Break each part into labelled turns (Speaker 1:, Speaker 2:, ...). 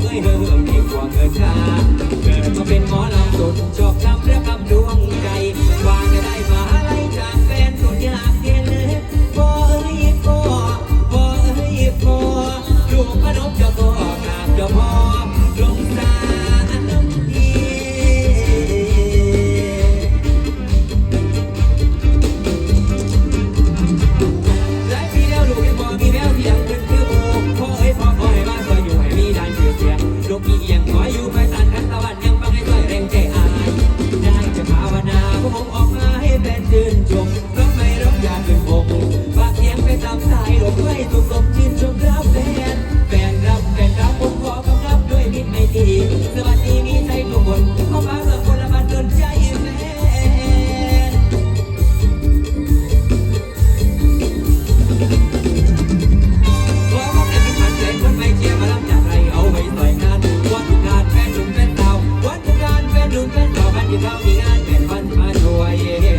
Speaker 1: เด็จเกือบปุ๊บบอเอ้ยเฮิมดีกว่าเกิดชาเกิดมาเป็นหมอลำสุดชอบ เก่าวันที่เขามีงานเป็นวันมาช่วย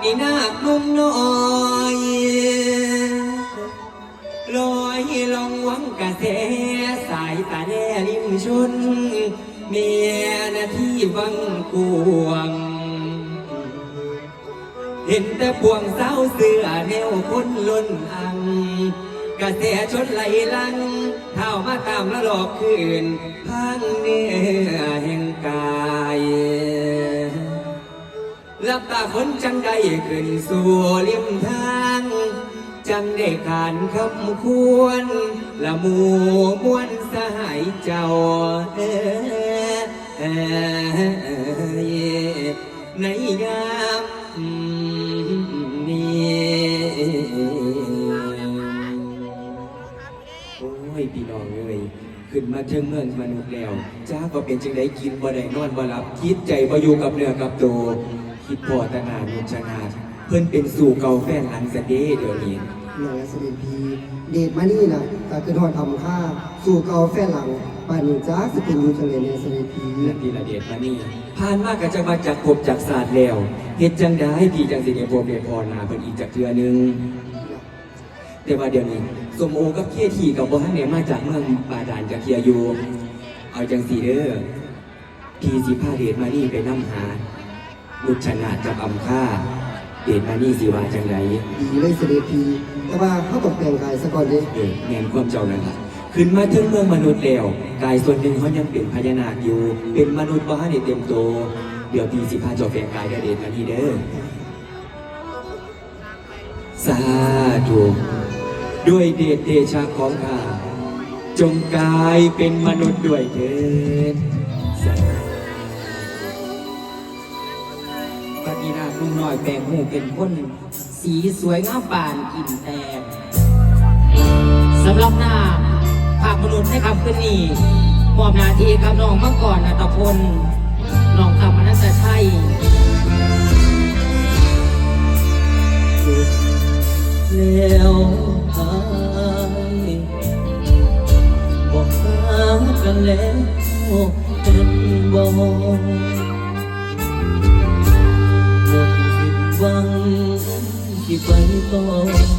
Speaker 1: บัดนี้
Speaker 2: นาคนุ่มน้อยลอย
Speaker 1: ลองวังกระแสสายตาแน่ริมชน เมียนาที่วังกวง เห็นแต่พวงสาเสือแนวคนล้นอัง กระแสชนไหลลังเท้ามาตามละหลอกคืนพังเนื้อแห่งกา ยลับตาคนจังได้ขึ้นสู่ริมทาง จังได้ขานคำควร ละหมูมวนสหายเจ้าเอ้ยในยามนี้โอ้ยพี่น้องเอ้ยขึ้นมาเทิงเมืองมนุษย์แล้ว จ้าก็เป็นจังได้กินบ่ได้นอนบ่หลับ คิดใจบ่อยู่กับเนื้อกับตัว คิดพอตนานุชนาถเพิ่นเป็นสู่เก่าแฟนหลังสะเดเดี๋ยวนี้
Speaker 2: หนังสลิพีเดทมานี่นะก็คือทอดทำค่าสู่เกาแฟนหลังป่านนี้จ้าสเป็นยูทะเลในสลิพี
Speaker 1: เรื่องดีละเดชมานี่ผ่านมากก็จะมาจากภพจากศาสตร์แล้วเฮ็ดจังได้พี่จังสิได้พบได้พอหนาเพิ่นอีกจากเทื่อหนึงแต่ว่าเดี๋ยวนี้สมโอกับเคทีกับบ่ฮันเนี่ยมาจากเมืองบาดาลกับเคียอยู่เอาจังสีเด้อพี่สิพาเดชมานี่ไปนำหา นุชนาธิ์กับอำค่าเดชมานี่สิว่าจังไร
Speaker 2: ดีเลยเสด็จพีแต่ว่าเขาต้องแต่งกายซะก่อนดิ
Speaker 1: เออแมนความเจ้านั่นล่ะขึ้นมาถึงเมืองมนุษย์แล้วกายส่วนหนึ่งเขายังเป็นพญานาคอยู่ เป็นมนุษย์บ่ฮันได้เต็มโตวเดี๋ยวพี่สิพาเจ้าแฝงกายเด้อเดชมานี่เด้อสาธุด้วยเดชเดชะของข้าจงกลายเป็นมนุษย์ด้วยเถิด
Speaker 3: ลุงน้อยแปลงหูเป็นคน สีสวยงามปานกินแตงสำหรับหน้าภาพมนุษย์ในคำขึ้นนี้มอบนาทีกับน้องเมังกรอัตพลน้องคำมนัสชัยแล้วหายบอกหากันแล้วเป็นบ่ หมดผิดหวังที่ไปก่อน